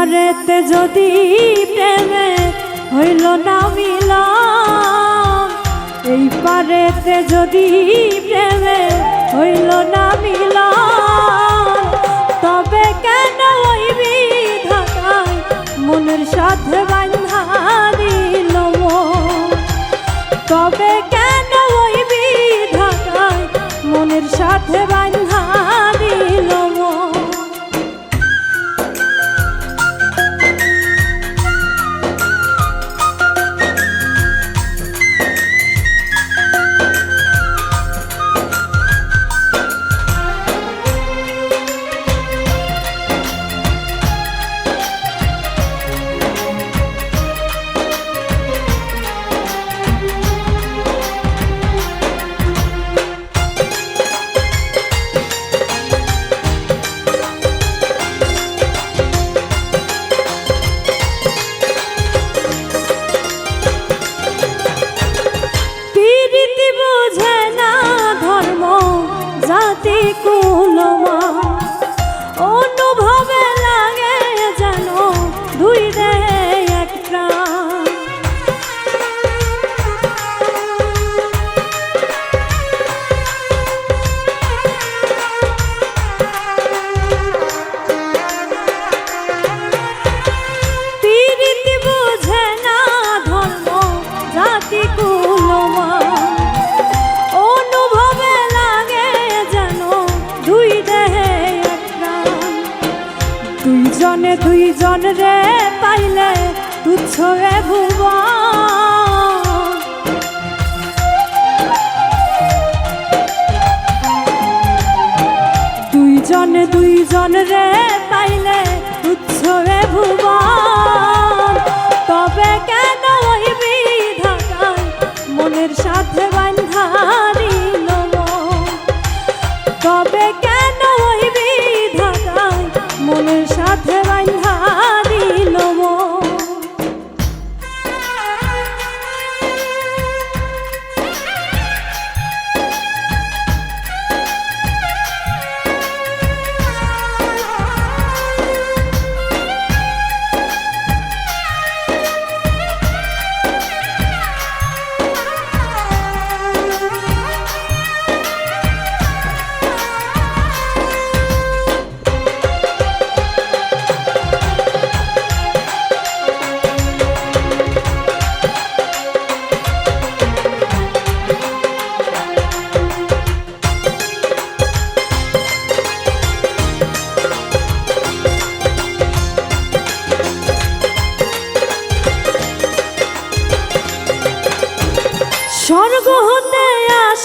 এই যদি প্রেমে হইল না মিল এই পারেতে যদি প্রেমে হইল না মিল তবে কেন ওই বিধাতায় মনের সাথে বান্ধা রে দুইজন দুইজন রে পাইলে উৎসবে ভুবন।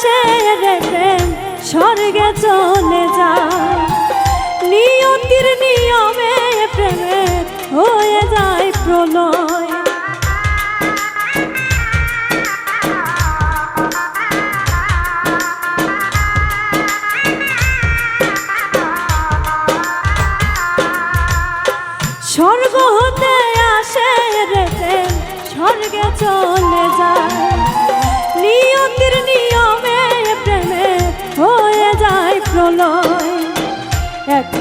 প্রেম স্বর্গে চলে যায় নিয়তির নিয়মে প্রেমে হয়ে যায় প্রলয়। স্বর্গ হতে আসে রে স্বর্গে চলে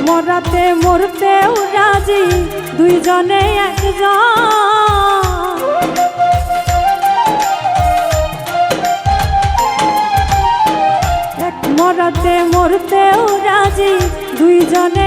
মরাতে মরতে রাজি দুইজনে একজন। এক মরাতে মরতেও রাজি দুইজনে